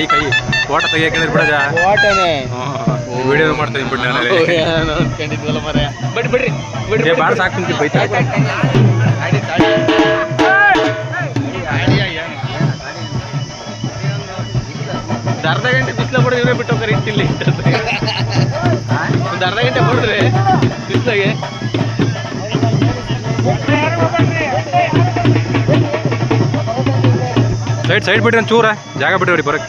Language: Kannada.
ಕೈ ಕೈ. ಓಟ ತೆಗಿಯಾಕಂದ್ರೆ ಬಿಡ ವಿಡಿಯೋ ಮಾಡ್ತೀನಿ ಬಿಡ್ ನಾನು ಅನ್ಕೊಂಡಿದ್ವಲ್ಲ ಮರ ಬಿಡ್ರಿ ಬಿಡ್ರಿ ಬಿಡ್ರಿ ಏ ಬಾಳ ಸಾಕು ಬೈತಾ ತಾಡಿ. ಅರ್ಧ ಗಂಟೆ ಬಿಸಿಲ ಬಿಡೋದು ಇವರೇ ಬಿಟ್ಟು ಹೋಗ್ತಾರೆ ಇಟ್ಟಿಲ್ಲಿ ಒಂದು ಅರ್ಧ ಗಂಟೆ ಬಿಡ್ರಿ ಬಿಸಿಲಾಗೆ. ಸೈಡ್ ಸೈಡ್ ಬಿಡ್ರಿ ಚೂರ ಜಾಗ ಬಿಡ್ರಿ ಬರಕ್ಕೆ ಬರಕ್.